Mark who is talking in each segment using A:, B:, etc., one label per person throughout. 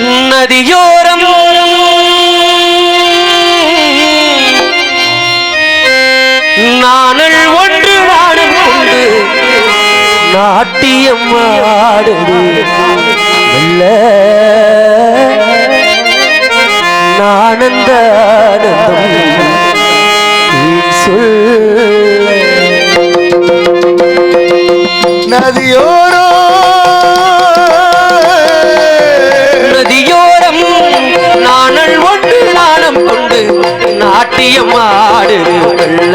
A: நதியோரம். நானல் ஒன்று வாடும் கொண்டு நாட்டியம் ஆடுது மெல்ல நானந்த ஆனந்தம். சொல்.
B: நதியோரோ
A: நாட்டியம் ஆடுது வெள்ள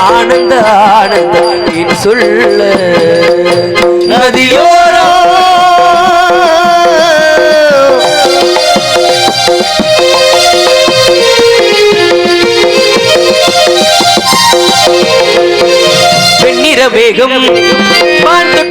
A: ஆனந்த ஆனந்த சொல்ல. நதியோரோ. பெண்ணிற வேகம் பார்த்து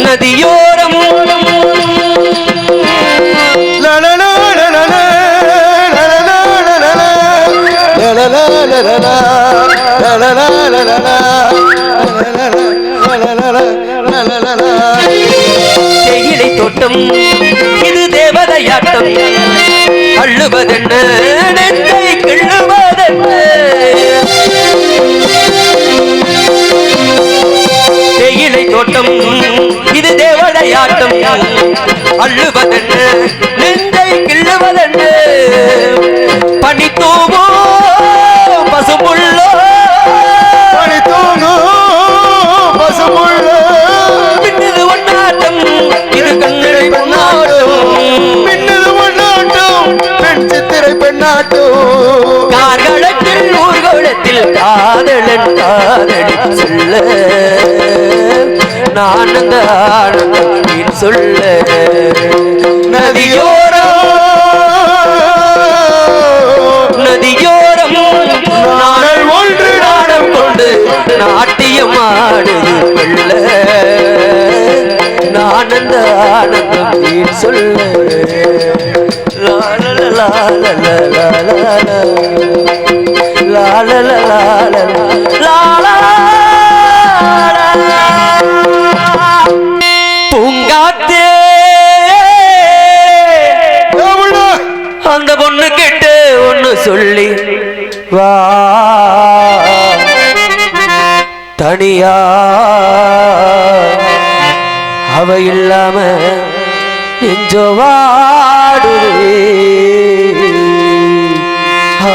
A: நதியோரம் தேயிலை தோட்டம் இது தேவதையாட்டம் அள்ளுவதென்ன நெஞ்சை கிள்ளுவதென்ன அள்ளுவதென்ன நெஞ்சை கிள்ளுவதென்ன பனி தூவோ பசுமுள்ளோ.
B: பனி தூங்கும் பசும்புள்ள
A: பின்னது ஒன்னாட்டம் இது கண்ணடை பொன்னாட்டம்
B: மின்னது ஒன்னாட்டம் பெண் சித்திரை பெண்ணாட்டம்.
A: கார்களத்தில் ஊர்கோளத்தில் காதலன் காதலி சொல்ல நான் அந்த ஆனந்தம் சொல்ல நதியோரம் நதியோரம் நாடல் ஒன்று நாடம் கொண்டு நாட்டியமாடுது கொள்ள நானந்த ஆனந்தம் நீர் சொல்ல
B: லால
A: லால லால லால லால சொல்லி வா. தனியா. அவ இல்லாம நெஞ்சோ வாடுவே ஆ,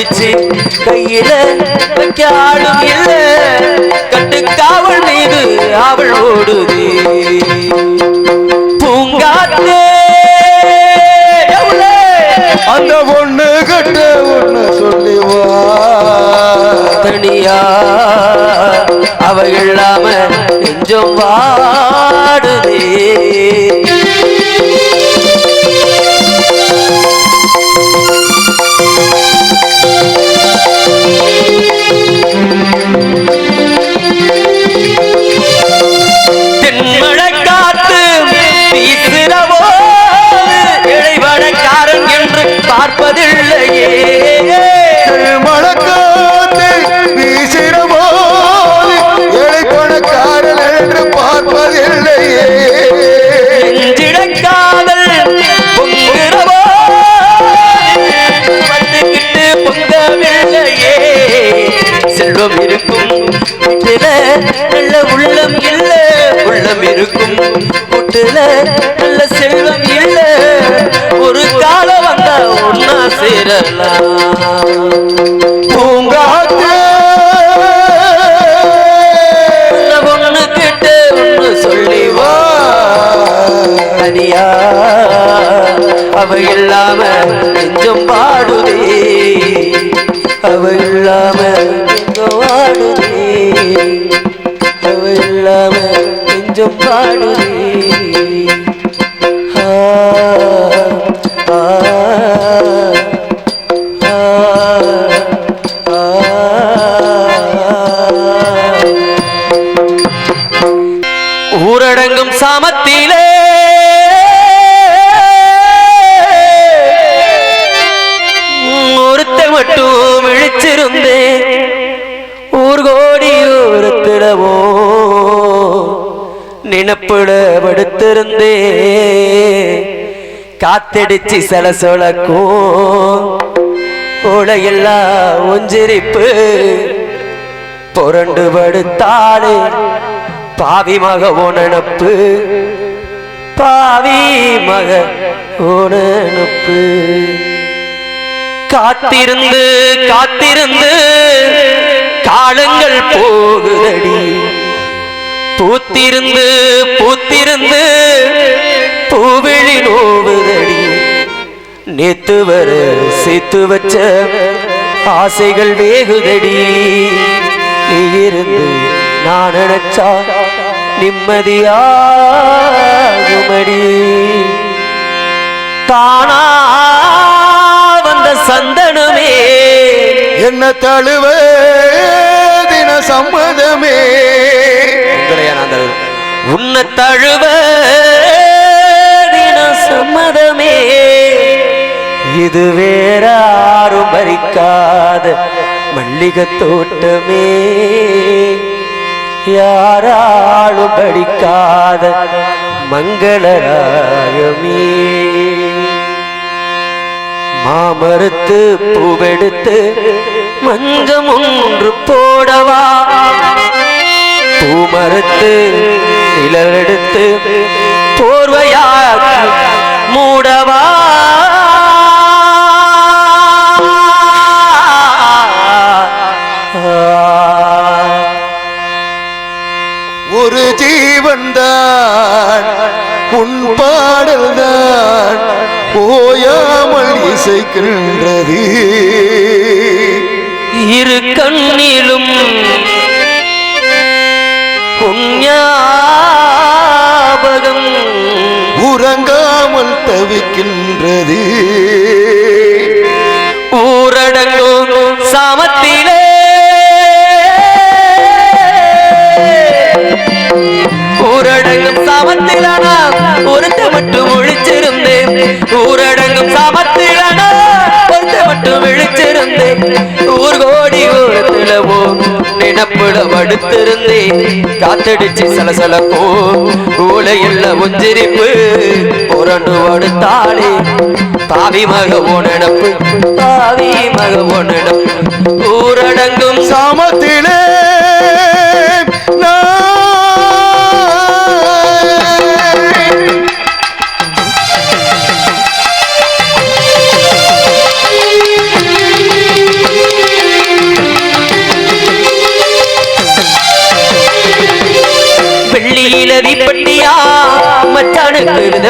A: பிடிச்சு கையில வைக்காலும் இல்ல. கட்டுக்காவல் மீது அவள் ஓடுது.
B: பூங்காத்தே.
A: அந்த ஒண்ணு கட்ட ஒண்ணு சொல்லிவா தனியா அவள் இல்லாம நெஞ்சம் வா. வீசுறவோ இழைவடக்காரன் என்று பார்ப்பதில்லையே.
B: மழக்காத்து வீசிடமோ ஏழை பணக்காரன் என்று பார்ப்பதில்லையே.
A: நெஞ்சிடக்காதல் பொங்குறவோ வந்துகிட்டு பொங்கவில்லையே. செல்வம் இருக்கும் நல்ல உள்ளம் இல்ல உள்ளம் இருக்கும் வீட்டுல நல்ல செல்வம் இல்ல. ஒரு காலம் வந்தா ஒன்னா சேரலாம்.
B: பூங்காத்து
A: ஒண்ணு கிட்ட ஒண்ணு சொல்லிவா. தனியா அவ இல்லாம நெஞ்சம் பாடுதே. விழிச்சிருந்தேன் ஊர் கோடி ஓரத்திலவோ நினப்புட படுத்திருந்தே காத்தடிச்சு சலசொலக்கும் உடையெல்லாம் ஒஞ்சிரிப்பு புரண்டு படுத்தாளே பாவி மக உணனப்பு பாவி மக உணனப்பு. காத்திருந்து காத்திருந்து காலங்கள் போகுதடி. பூத்திருந்து பூத்திருந்து பூவிழி நோவுதடி. நேத்து வர சேர்த்து வச்ச ஆசைகள் வேகுதடி. நீ இருந்து நான் நினைச்சா நிம்மதியாகுமடி. தானா சந்தனமே.
B: என்ன தழுவ தின சம்மதமே.
A: உன்னை தழுவ தினம் சம்மதமே. இது வேறாரும் பறிக்காத மல்லிகை தோட்டமே. யாராலும் படிக்காத மங்களராகமே. மாமறுத்து பூவெடுத்து மஞ்சம் ஒன்று போடவா? பூமரத்து நிழலெடுத்து
B: ஓயாமல் இசைக்கின்றது.
A: இரு கண்ணிலும் ஞாபகம்
B: உறங்காமல் தவிக்கின்றது.
A: ஊரடங்கும் சாமத்திலே. ஊரடங்கும் சாமத்திலானா ஒருத்த மட்டும் ஒழிச்சிருந்தேன். ஊரடங்கும் நினப்புல படுத்திருந்தேன் காத்தடிச்சு சலசலப்போ ஊழையுள்ள உஞ்சிரிப்பு புரண்டு படுத்தாளே தாவி மக உணனப்பு தாவி மக உணனப்பு ஊரடங்கும்
B: சாமத்திலே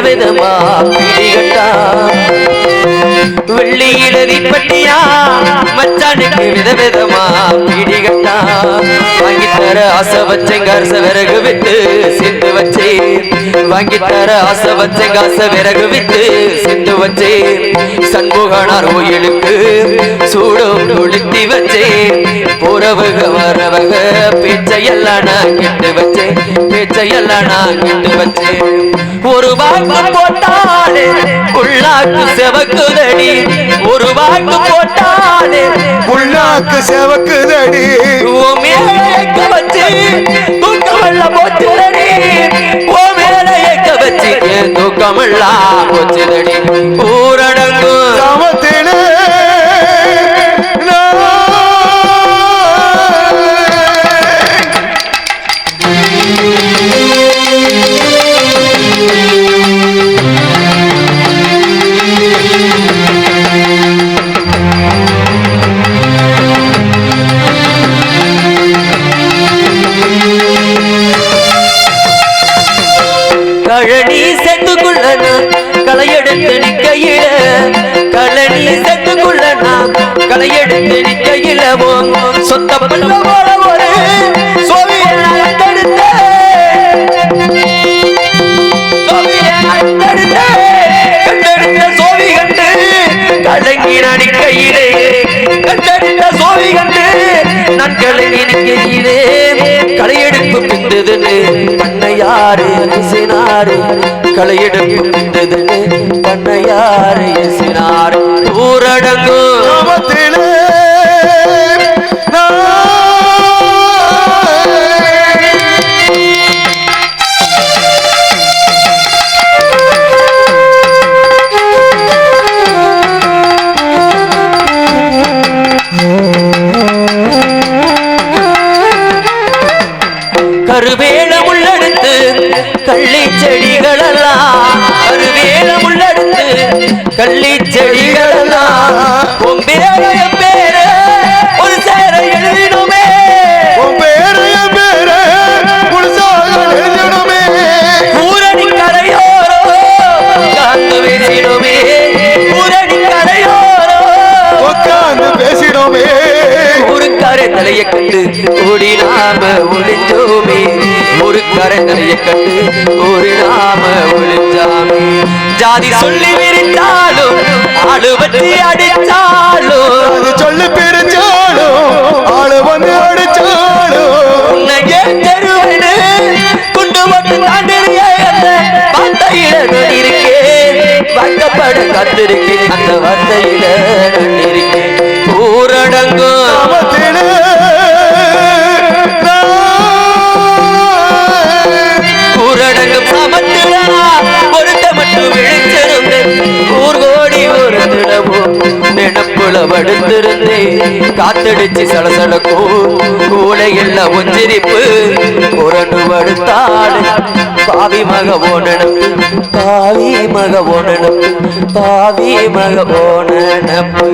A: விதவிதமா பிடிகட்டா வெள்ளியில பட்டியா? மச்சானுக்கு விதவிதமா பிடிகட்டா வாங்கி தர ஆசை வச்சேங்க அரச விறகு விட்டு சிந்து வச்சேன். வாங்கி தர ஆசை வச்சேங்க ஆசை விறகு விட்டு சிந்து வச்சேன். சண்முகனார் கோயிலுக்கு சூடும் கொளுத்தி வச்சேன். போறவக வரவக பேச்சையெல்லாம் நான் கிட்டு வச்சேன். பேச்சையெல்லாம் நான் கிட்டு வச்சேன். ஒரு வாக்கு போட்டாலே உள்ளாக்கு செவக்குதடி. ஒரு வாக்கு போட்டாலே
B: உள்ளாக்கு செவக்குதடி.
A: தூக்கமல்ல போச்சுதடி. ஓ மேல ஏக்க வச்சு தூக்கமல்லா போச்சுதடி. ஊரடங்கும்
B: சமத்திலே
A: கலங்கி கையிலே. கண்டெடுத்த சோழி கண்டு நான் கலங்கி நிற்கையிலே களையெடுப்பு பிந்ததுன்னு பண்ணையாறு இசினாரு களையெடுப்பு பிந்ததுன்னு பண்ணையாறு இசினாரு ஊரடங்கும் ஜாதி சொல்லி விரித்தாலும் அடிச்சாலும்
B: அது சொல்லி பிரிச்சாலும் ஆளு வந்து அடிச்சாலும்.
A: உன்னையே தெருவனு குண்டு வந்து தாண்டிய அந்த வார்த்தையில இருக்கேன் வாக்கப்பட காத்திருக்கேன். அந்த வார்த்தையில இருக்கேன் ஊரடங்கும் காத்தடிச்சு சலசலக்கும் ஊழையெல்லாம் ஒஞ்சிரிப்பு புரண்டு படுத்தாடு பாவி மக ஓனனம் பாவி மக ஓனனம் பாவி மக ஓனனப்பு